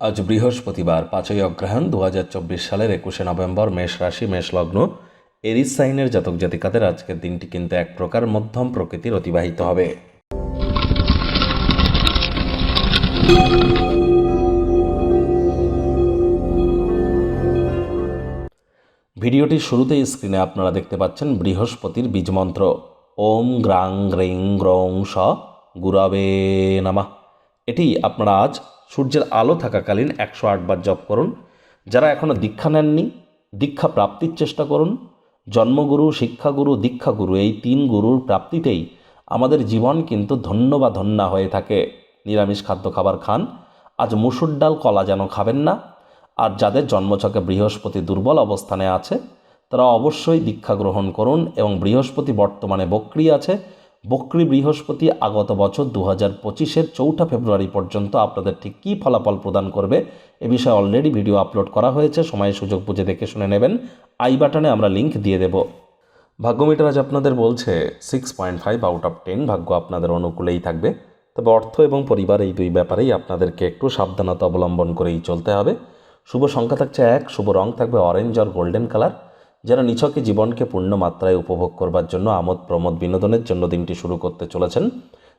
আজ বৃহস্পতিবার, পাঁচই অগ্রহায়ণ দু সালের একুশে নভেম্বর, মেষ রাশি, মেষ লগ্ন। এরিস সাইনের জাতক জাতিকাদের আজকের দিনটি কিন্তু এক প্রকার মধ্যম প্রকৃতির অতিবাহিত হবে। ভিডিওটির শুরুতেই স্ক্রিনে আপনারা দেখতে পাচ্ছেন বৃহস্পতির বীজমন্ত্র ওম গ্রাং গ্রেং গ্রং স গুরাবে নামা। এটি আপনারা আজ সূর্যের আলো থাকাকালীন একশো আটবার জপ করুন। যারা এখনও দীক্ষা নেননি, দীক্ষা প্রাপ্তির চেষ্টা করুন। জন্মগুরু, শিক্ষাগুরু, দীক্ষাগুরু, এই তিন গুরুর প্রাপ্তিতেই আমাদের জীবন কিন্তু ধন্য বা ধন্যা হয়ে থাকে। নিরামিষ খাদ্য খাবার খান। আজ মুসুর ডাল কলা যেন খাবেন না। আর যাদের জন্মছকে বৃহস্পতি দুর্বল অবস্থানে আছে, তারা অবশ্যই দীক্ষা গ্রহণ করুন এবং বৃহস্পতি বর্তমানে বক্রি আছে। বক্রি বৃহস্পতি আগত বছর দু হাজার পঁচিশের চৌঠা ফেব্রুয়ারি পর্যন্ত আপনাদের ঠিক কী ফলাফল প্রদান করবে এ বিষয়ে অলরেডি ভিডিও আপলোড করা হয়েছে। সময় সুযোগ বুঝে দেখে শুনে নেবেন। আই বাটনে আমরা লিংক দিয়ে দেব। ভাগ্যমিটার আজ আপনাদের বলছে six point five out of ten ভাগ্য আপনাদের অনুকূলেই থাকবে। তবে অর্থ এবং পরিবার এই দুই ব্যাপারেই আপনাদেরকে একটু সাবধানতা অবলম্বন করেই চলতে হবে। শুভ সংখ্যা থাকছে এক, শুভ রং থাকবে অরেঞ্জ আর গোল্ডেন কালার যারা নিছকে জীবনকে পূর্ণ মাত্রায় উপভোগ করবার জন্য আমোদ প্রমোদ বিনোদনের জন্য দিনটি শুরু করতে চলেছেন।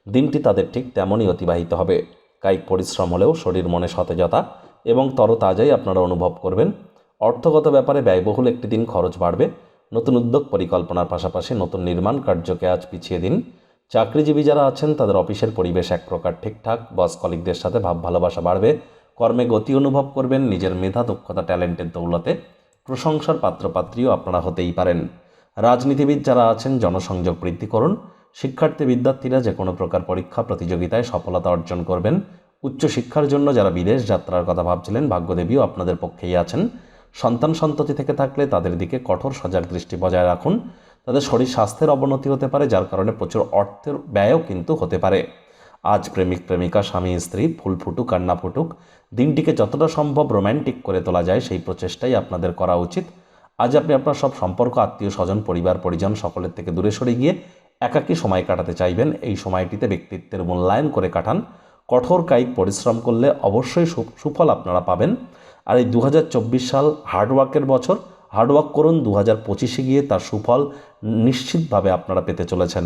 দিনটি তাদের ঠিক তেমনই অতিবাহিত হবে। কায়িক পরিশ্রম হলেও শরীর মনে সতেজতা এবং তরতাজাই আপনারা অনুভব করবেন। অর্থগত ব্যাপারে ব্যয়বহুল একটি দিন খরচ বাড়বে। নতুন উদ্যোগ পরিকল্পনার পাশাপাশি নতুন নির্মাণ কার্যকে আজ পিছিয়ে দিন। চাকরিজীবী যারা আছেন, তাদের অফিসের পরিবেশ এক প্রকার ঠিকঠাক। বস কলিকদের সাথে ভাব ভালোবাসা বাড়বে। কর্মে গতি অনুভব করবেন। নিজের মেধা, দক্ষতা, ট্যালেন্টের দৌলতে প্রশংসার পাত্রপাত্রীও আপনারা হতেই পারেন। রাজনীতিবিদ যারা আছেন, জনসংযোগ বৃদ্ধি করুন। শিক্ষার্থী বিদ্যার্থীরা যে কোনো প্রকার পরীক্ষা প্রতিযোগিতায় সফলতা অর্জন করবেন। উচ্চশিক্ষার জন্য যারা বিদেশ যাত্রার কথা ভাবছিলেন, ভাগ্যদেবীও আপনাদের পক্ষেই আছেন। সন্তান সন্ততি থেকে থাকলে তাদের দিকে কঠোর সজাগ দৃষ্টি বজায় রাখুন। তাদের শরীর স্বাস্থ্যের অবনতি হতে পারে, যার কারণে প্রচুর অর্থের ব্যয়ও কিন্তু হতে পারে। আজ প্রেমিক প্রেমিকা, স্বামী, স্ত্রী, ফুল ফুটুক আর না ফুটুক, দিনটিকে যতটা সম্ভব রোম্যান্টিক করে তোলা যায় সেই প্রচেষ্টাই আপনাদের করা উচিত। আজ আপনি আপনার সব সম্পর্ক, আত্মীয়, স্বজন, পরিবার, পরিজন সকলের থেকে দূরে সরে গিয়ে একাকী সময় কাটাতে চাইবেন। এই সময়টিতে ব্যক্তিত্বের মূল্যায়ন করে কাটান। কঠোর কায়িক পরিশ্রম করলে অবশ্যই সুফল আপনারা পাবেন। আর এই দু হাজার চব্বিশ সাল হার্ডওয়ার্কের বছর, হার্ডওয়ার্ক করুন দু হাজার পঁচিশে গিয়ে তার সুফল নিশ্চিতভাবে আপনারা পেতে চলেছেন।